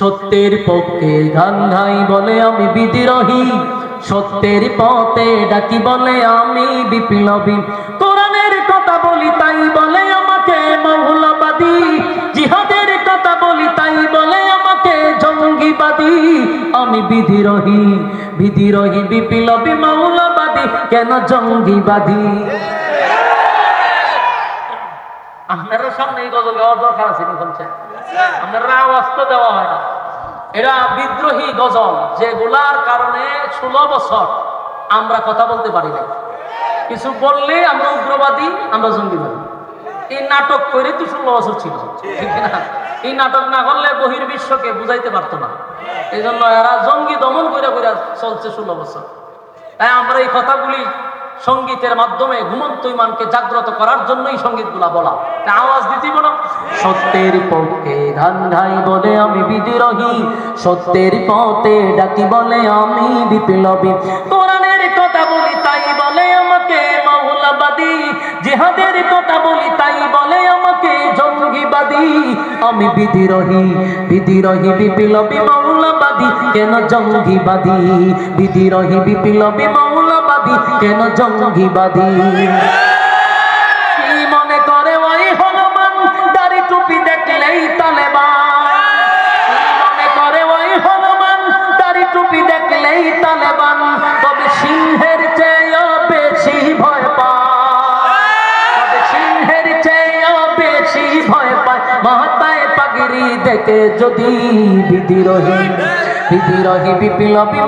সত্যের পক্ষে গান গাই বলে আমি বিদ্রোহী। সত্যের পথে ডাকি বলে আমি বিপ্লবী। কোরআনের কথা বলি তাই বলে আমাকে মৌলবাদী। জিহাদের কথা বলি তাই বলে আমাকে জঙ্গিবাদী। আমি বিদ্রোহী বিদ্রোহী, বিপ্লবী, মৌলবাদী, কেন জঙ্গিবাদী? আপনারা সামনে এই গজল গাওয়ার দরকার আছে নি বলছেন? আপনারা আওয়াজ দেওয়া হয় না। এরা বিদ্রোহী গজল, যেগুলার কারণে ষোলো বছর আমরা কথা বলতে পারি না কিছু বললে আমরা উগ্রবাদী, আমরা জঙ্গিবাদী এই নাটক করে তো ষোলো বছর ছিল। এই নাটক না করলে বহির বিশ্বকে বুঝাইতে পারতো না। এই জন্য এরা জঙ্গি দমন করে করে চলছে ষোলো বছর। তাই আমরা এই কথাগুলি সঙ্গীতের মাধ্যমে ঘুমন্ত ইমানকে জাগ্রত করার জন্যই সঙ্গীতগুলা বলা। তা আওয়াজ দিতে বলো সত্যের পক্ষে গান গাই বলে আমি বিদ্রোহী। সত্যের পথে ডাকি বলে আমি বিপ্লবী। কোরআনের কথা বলি তাই বলে আমাকে মৌলবাদী জিহাদের কথা বলি তাই বলে আমাকে জঙ্গিবাদী। আমি বিদ্রোহী বিদ্রোহী বিপ্লবী মৌলবাদী কেন জঙ্গিবাদী? বিদ্রোহী বিপ্লবী মৌলবাদী কেন জঙ্গিবাদী? মনে করে ওই হনুমান? দাড়ি টুপি দেখলেই তালেবান। মনে করে ওই হনুমান? দাড়ি টুপি দেখলেই তালেবান। তবে সিংহের চেয়েও বেশি ভয় পায়। সিংহের চেয়েও বেশি ভয় পায়। মাথায় পাগড়ি দেখে যদি বিদ্রোহী বিদ্রোহী বিপ্লবী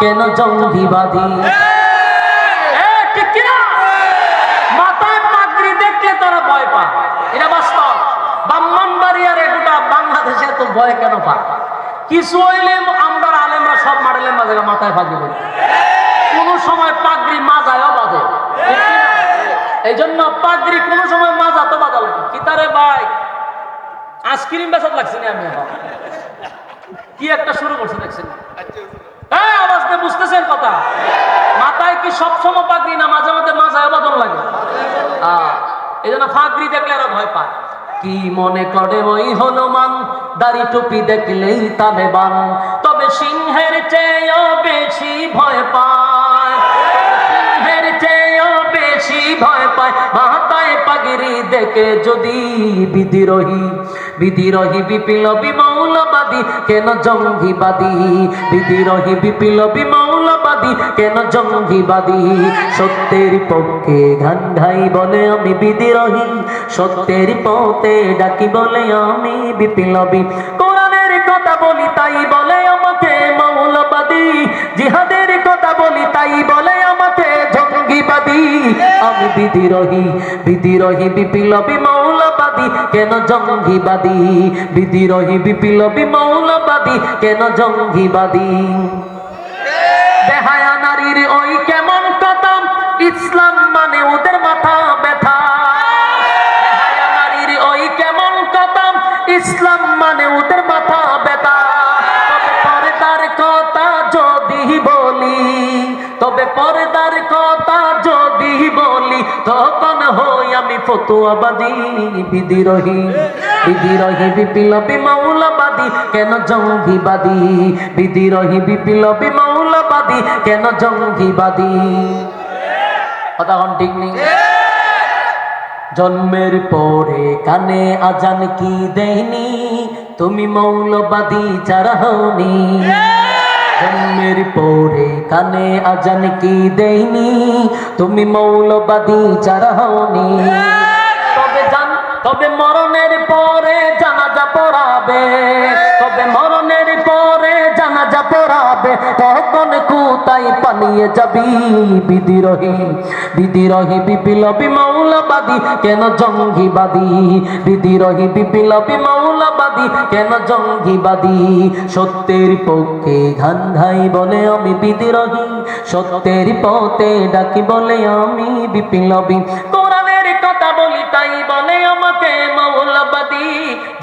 কেন জঙ্গিবাদী? কিনা? সময় পাগড়ি এই জন্য পাগড়ি কোন সময় তো ভাই? না আমি কি একটা শুরু করছে দেখছেন? কি মনে করে ওই হনুমান? দাড়ি টুপি দেখলেই তালেবান তবে সিংহের চেয়েও বেশি ভয় পায়। সিংহের চেয়েও বেশি ভয় পায়। মাথায় পাগড়ি দেখে যদি বিদ্রোহী বিদ্রোহী বিপ্লবী মৌলবাদী, কেন জঙ্গিবাদী? বিদ্রোহী বিপ্লবী মৌলবাদী, কেন জঙ্গিবাদী? সত্যের পক্ষে গান গাই বলে আমি বিদ্রোহী, সত্যের পথে ডাকি বলে আমি বিপ্লবী। কোরআনের কথা বলি তাই বলে আমাকে মৌলবাদী, জিহাদের আমি বিদ্রোহী বিদ্রোহী বিপ্লবী মৌলবাদী, কেন জঙ্গিবাদী? বিদ্রোহী বিপ্লবী মৌলবাদী, কেন জঙ্গিবাদী? দেহায়া নারীর ওই কেমন কথা ইসলাম মানে ওদের মাথা ব্যথা। নারীর ওই কেমন কথা ইসলাম মানে ওদের মাথা পর্দার কথা যদি বলি, তখন হই আমি ফতুয়াবাদী, বিদ্রোহী। বিদ্রোহী, বিপ্লবী, মৌলবাদী, কেন জঙ্গিবাদী? বিদ্রোহী, বিপ্লবী, মৌলবাদী, কেন জঙ্গিবাদী? কথা কোন ঠিক নেই? জন্মের পরে কানে আজান কি দেয়নি? তুমি মৌলবাদী যারা হওনি। জন্মের পরে কানে আজান কি দেইনি তুমি মৌলবাদী যারা হওনি। তবে জান তবে মরণের পরে জানাজা পড়াবে। পালিয়ে যাবি। বিদ্রোহী বিদ্রোহী, বিপ্লবী, মৌলবাদী, কেন জঙ্গিবাদী? বিদ্রোহী, বিপ্লবী, মৌলবাদী, কেন জঙ্গিবাদী? সত্যের পক্ষে ঘান ঘাই বলে আমি বিদ্রোহী। সত্যের পথে ডাকি বলে আমি বিপ্লবী। কোরআনের কথা বলি তাই বলে আমাকে মৌলবাদী।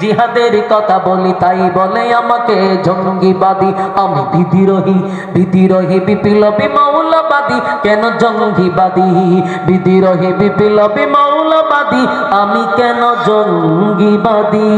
জিহাদের কথা বলি, তাই বলে আমাকে জঙ্গিবাদী। আমি বিদ্রোহী বিদ্রোহী, বিপ্লবী, মৌলবাদী। কেন জঙ্গিবাদী? বিদ্রোহী, বিপ্লবী, মৌলবাদী। আমি কেন জঙ্গিবাদী?